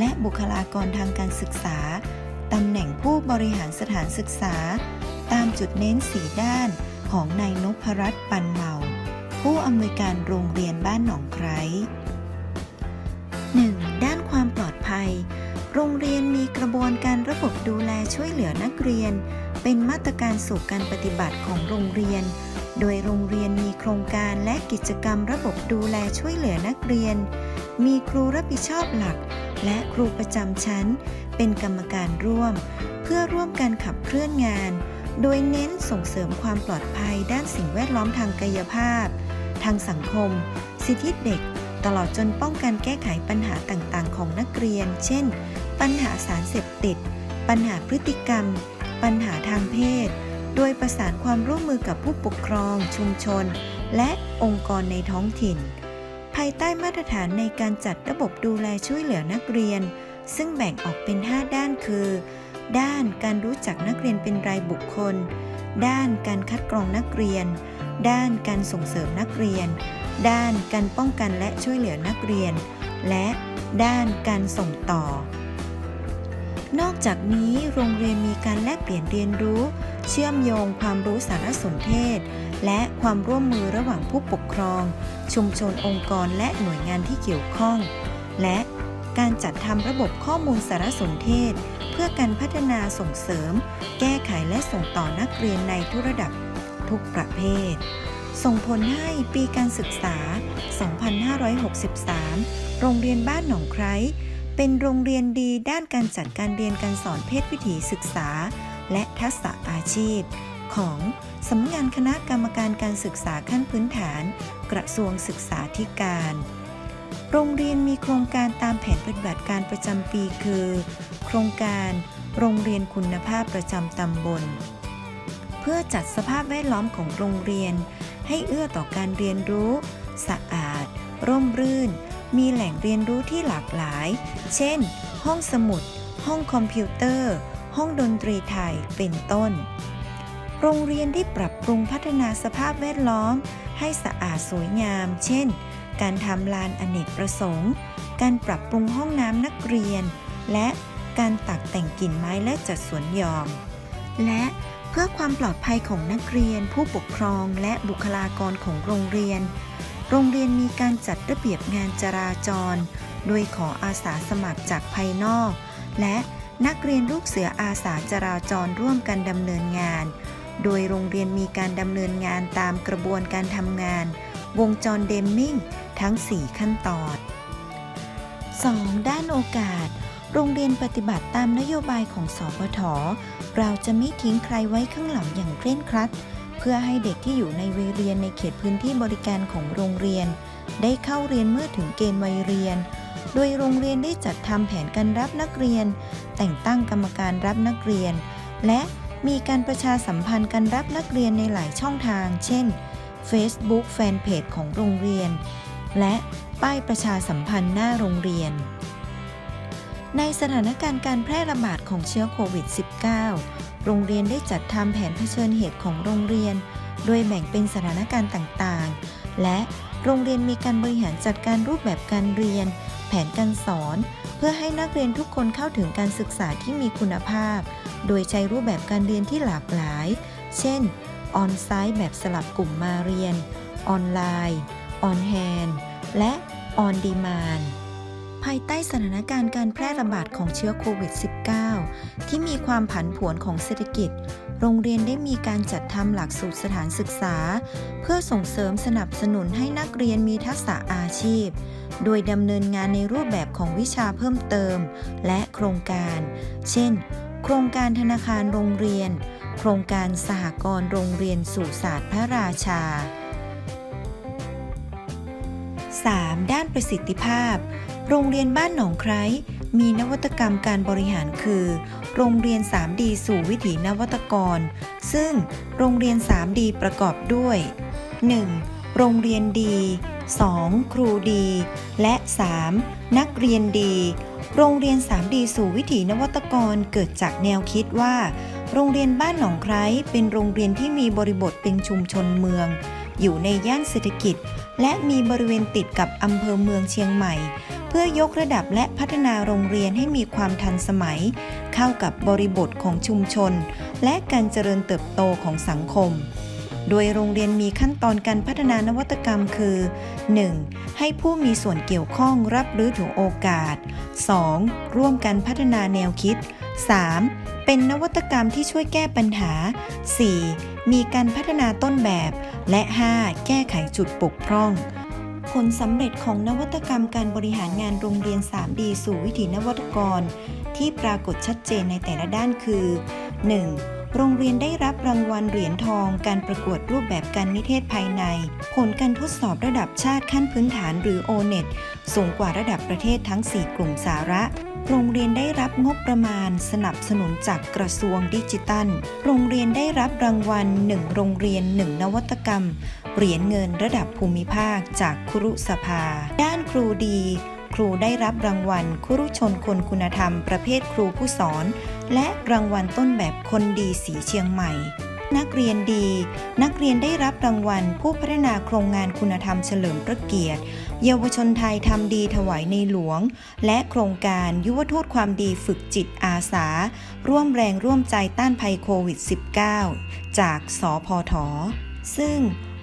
และบุคลากรทางการศึกษา ตำแหน่งผู้บริหารสถานศึกษา ตามจุดเน้นสีด้านของนายนพรัตน์ปันเมา ผู้อำนวยการโรงเรียนบ้านหนองไคร้ 1. ด้านความปลอดภัย โรงเรียนมีกระบวนการระบบดูแลช่วยเหลือนักเรียน เป็นมาตรการสู่การปฏิบัติของโรงเรียน โดยโรงเรียนมีโครงการและกิจกรรมระบบดูแลช่วยเหลือนักเรียน มีครูรับผิดชอบหลัก และครูประจำชั้น เป็นกรรมการร่วม เพื่อร่วมกันขับเคลื่อนงาน โดยเน้นส่งเสริมความปลอดภัยด้านสิ่งแวดล้อมทางกายภาพ ทางสังคม สิทธิเด็ก ตลอดจนป้องกันแก้ไขปัญหาต่างๆ ของนักเรียน เช่น ปัญหาสารเสพติด ปัญหาพฤติกรรม ปัญหาทางเพศ โดยประสานความร่วมมือกับผู้ปกครอง ชุมชน และองค์กรในท้องถิ่น ภายใต้มาตรฐานในการจัดระบบดูแลช่วยเหลือนักเรียน ซึ่งแบ่งออกเป็น 5 ด้านคือ ด้านการรู้จักนักเรียนเป็นรายบุคคล ด้านการคัดกรองนักเรียน ด้านการส่งเสริมนักเรียน ด้านการป้องกันและช่วยเหลือนักเรียน และด้านการส่งต่อ นอกจากนี้โรงเรียนมีการแลกเปลี่ยนเรียนรู้ เชื่อมโยงความรู้สารสนเทศ และความร่วมมือระหว่างผู้ปกครอง ชุมชนองค์กรและหน่วยงานที่เกี่ยวข้อง และการจัดทำระบบข้อมูลสารสนเทศ เพื่อการพัฒนาส่งเสริม แก้ไขและส่งต่อนักเรียนในทุกระดับทุกประเภท ส่งผลให้ปีการศึกษา 2563 โรงเรียนบ้านหนองไคร้เป็นโรงเรียนดีด้านการจัดการเรียนการสอนเพศวิถีศึกษา และทักษะอาชีพ ของสำนักงานคณะกรรมการการศึกษาขั้นพื้นฐาน กระทรวงศึกษาธิการ โรงเรียนมีโครงการตามแผนปฏิบัติการประจำปีคือ โครงการโรงเรียนคุณภาพประจำตำบล เพื่อจัดสภาพแวดล้อมของโรงเรียน ให้เอื้อต่อการเรียนรู้ สะอาด ร่มรื่น มีแหล่งเรียนรู้ที่หลากหลาย เช่น ห้องสมุด ห้องคอมพิวเตอร์ ห้องดนตรีไทยเป็นต้น โรงเรียนได้ปรับปรุงพัฒนาสภาพแวดล้อม ให้สะอาดสวยงาม เช่น การทำลานอเนกประสงค์ การปรับปรุงห้องน้ำนักเรียน และการตักแต่งกิ่นไม้และจัดสวนหย่อม และเพื่อความปลอดภัยของนักเรียน ผู้ปกครองและบุคลากรของโรงเรียน โรงเรียนมีการจัดระเบียบงานจราจร โดยขออาสาสมัครจากภายนอก และ นักเรียนลูกเสืออาสาจราจรร่วมกันดำเนินงาน โดยโรงเรียนมีการดำเนินงานตามกระบวนการทำงาน วงจรเดมมิงทั้ง 4 ขั้นตอน 2. ด้านโอกาส โรงเรียนปฏิบัติตามนโยบายของสพทเราจะไม่ทิ้งใครไว้ข้างหลังอย่างเคร่งครัด เพื่อให้เด็กที่อยู่ในวัยเรียนในเขตพื้นที่บริการของโรงเรียน ได้เข้าเรียนเมื่อถึงเกณฑ์วัยเรียน โดยโรงเรียนได้จัดทำแผนการรับนักเรียน แต่งตั้งกรรมการรับนักเรียน และมีการประชาสัมพันธ์การรับนักเรียนในหลายช่องทาง เช่น Facebook แฟนเพจของโรงเรียน และป้ายประชาสัมพันธ์หน้าโรงเรียน ในสถานการณ์การแพร่ระบาดของเชื้อโควิด -19 โรงเรียนได้จัดทำแผนเผชิญเหตุของโรงเรียน โดยแบ่งเป็นสถานการณ์ต่างๆ และโรงเรียนมีการบริหารจัดการรูปแบบการเรียน แผนการสอน เพื่อให้นักเรียนทุกคนเข้าถึงการศึกษาที่มีคุณภาพ โดยใช้รูปแบบการเรียนที่หลากหลาย เช่น ออนไซต์แบบสลับกลุ่มมาเรียน ออนไลน์ ออนแฮนและออนดีมาน ภายใต้สถานการณ์การแพร่ระบาดของเชื้อโควิด -19 ที่มีความผันผวนของเศรษฐกิจ โรงเรียนได้มีการจัดทำหลักสูตรสถานศึกษา เพื่อส่งเสริมสนับสนุนให้นักเรียนมีทักษะอาชีพ โดยดำเนินงานในรูปแบบของวิชาเพิ่มเติม และโครงการ เช่น โครงการธนาคารโรงเรียน โครงการสหกรณ์โรงเรียนสู่ศาสตร์พระราชา 3. ด้านประสิทธิภาพ โรงเรียนบ้านหนองไคร้มีนวัตกรรมการบริหารคือ โรงเรียน 3D สู่วิถีนวัตกร ซึ่งโรงเรียน 3D ประกอบด้วย 1. โรงเรียนดี 2. ครูดี และ 3. นักเรียนดี โรงเรียน 3D สู่วิถีนวัตกรเกิดจากแนวคิดว่า โรงเรียนบ้านหนองไคร้เป็นโรงเรียนที่มีบริบทเป็นชุมชนเมือง อยู่ในย่านเศรษฐกิจ และมีบริเวณติดกับอำเภอเมืองเชียงใหม่ เพื่อยกระดับและพัฒนาโรงเรียนให้มีความทันสมัย เข้ากับบริบทของชุมชน และการเจริญเติบโตของสังคม โดยโรงเรียนมีขั้นตอนการพัฒนานวัตกรรมคือ 1. ให้ผู้มีส่วนเกี่ยวข้องรับรู้ถึงโอกาส 2. ร่วมกันพัฒนาแนวคิด 3. เป็นนวัตกรรมที่ช่วยแก้ปัญหา 4. มีการพัฒนาต้นแบบ และ 5. แก้ไขจุดบกพร่อง ผลสำเร็จของนวัตกรรมการบริหารงานโรงเรียน 3D สู่วิถีนวัตกร ที่ปรากฏชัดเจนในแต่ละด้านคือ 1. โรงเรียนได้รับรางวัลเหรียญทอง การประกวดรูปแบบการนิเทศภายใน ผลการทดสอบระดับชาติขั้นพื้นฐานหรือ O-NET สูงกว่าระดับประเทศทั้ง 4 กลุ่มสาระ โรงเรียนได้รับงบประมาณสนับสนุนจากกระทรวงดิจิตัล โรงเรียนได้รับรางวัล 1 โรงเรียน 1 นวัตกรรม เหรียญเงินระดับภูมิภาคจากครุสภา ด้านครูดี ครูได้รับรางวัลครุชนคนคุณธรรม ประเภทครูผู้สอน และรางวัลต้นแบบคนดีสีเชียงใหม่ นักเรียนดี นักเรียนได้รับรางวัล ผู้พัฒนาโครงงานคุณธรรมเฉลิมพระเกียรติ เยาวชนไทยทำดีถวายในหลวง และโครงการยุวทูตความดีฝึกจิตอาสา ร่วมแรงร่วมใจต้านภัยโควิด -19 จากสพท ซึ่ง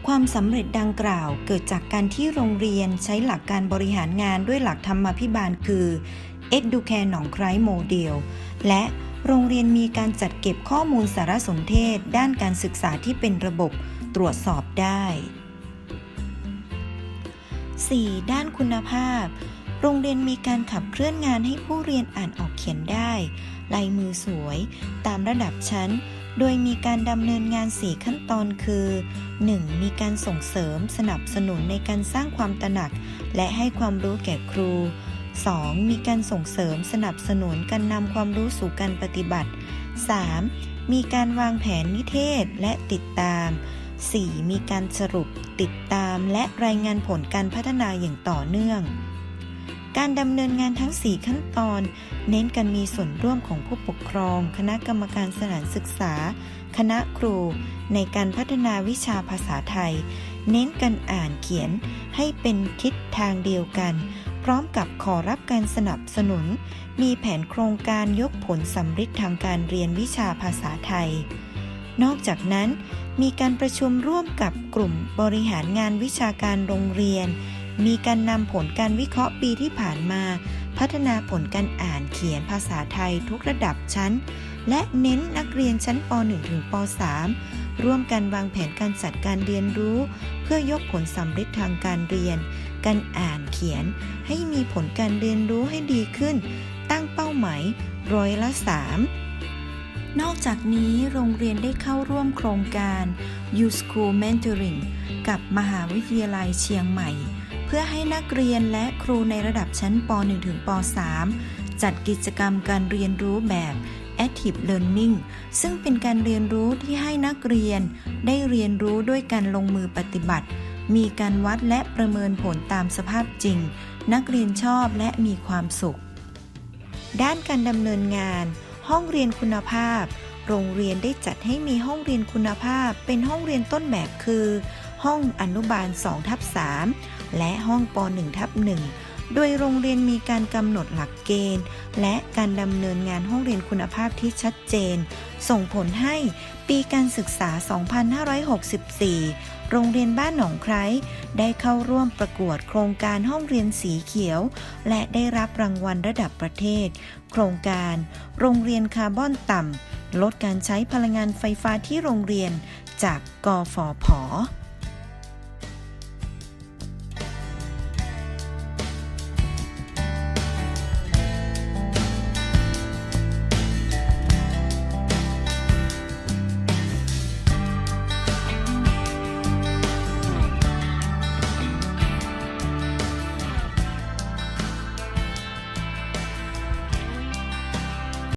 ความสำเร็จดังกล่าวเกิดจากการที่โรงเรียนใช้หลักการบริหารงานด้วยหลักธรรมาภิบาลคือ Educare หนองไคร้โมเดลและ โรงเรียนมีการจัดเก็บข้อมูลสารสนเทศ ด้านการศึกษาที่เป็นระบบตรวจสอบได้ 4. ด้านคุณภาพ โรงเรียนมีการขับเคลื่อนงานให้ผู้เรียนอ่านออกเขียนได้ลายมือสวย ตามระดับชั้น โดยมีการดำเนินงาน 4 ขั้นตอนคือ 1. มีการส่งเสริมสนับสนุนในการสร้างความตระหนัก และให้ความรู้แก่ครู 2. มีการส่งเสริมสนับสนุนการนำความรู้สู่การปฏิบัติ 3. มีการวางแผนนิเทศและติดตาม 4. มีการสรุปติดตามและรายงานผลการพัฒนาอย่างต่อเนื่อง การดำเนินงานทั้ง 4 ขั้นตอน เน้นการมีส่วนร่วมของผู้ปกครอง คณะกรรมการสถานศึกษา คณะครู ในการพัฒนาวิชาภาษาไทย เน้นการอ่านเขียนให้เป็นทิศทางเดียวกัน ร้อมกับขอรับการสนับสนุน มีแผนโครงการยกผลสำฤทธิ์ทางการเรียนวิชาภาษาไทย นอกจากนั้นมีการประชุมร่วมกับกลุ่มบริหารงานวิชาการโรงเรียน มีการนำผลการวิเคราะห์ปีที่ผ่านมา พัฒนาผลการอ่านเขียนภาษาไทยทุกระดับชั้น และเน้นนักเรียนชั้นป .1 ถึงป .3 ร่วมกันวางแผนการจัดการเรียนรู้ เพื่อยกผลสำเร็จทางการเรียน การอ่านเขียนให้มีผลการเรียนรู้ให้ดีขึ้น ตั้งเป้าหมายร้อยละ3นอกจากนี้โรงเรียนได้เข้าร่วมโครงการ U School Mentoring กับมหาวิทยาลัยเชียงใหม่ เพื่อให้นักเรียนและครูในระดับชั้นป .1 ถึงป .3 จัดกิจกรรมการเรียนรู้แบบ Active Learning ซึ่งเป็นการเรียนรู้ที่ให้นักเรียนได้เรียนรู้ด้วยการลงมือปฏิบัติ มีการวัดและประเมินผลตามสภาพจริง นักเรียนชอบและมีความสุข ด้านการดำเนินงาน ห้องเรียนคุณภาพ โรงเรียนได้จัดให้มีห้องเรียนคุณภาพ เป็นห้องเรียนต้นแบบคือ ห้องอนุบาล2ทับ3และห้องป .1 ทับ1โดยโรงเรียนมีการกำหนดหลักเกณฑ์ และการดำเนินงานห้องเรียนคุณภาพที่ชัดเจน ส่งผลให้ปีการศึกษา 2564 โรงเรียนบ้านหนองไคร้ได้เข้าร่วมประกวดโครงการห้องเรียนสีเขียว และได้รับรางวัลระดับประเทศ โครงการ โรงเรียนคาร์บอนต่ำลดการใช้พลังงานไฟฟ้าที่โรงเรียนจากกฟผ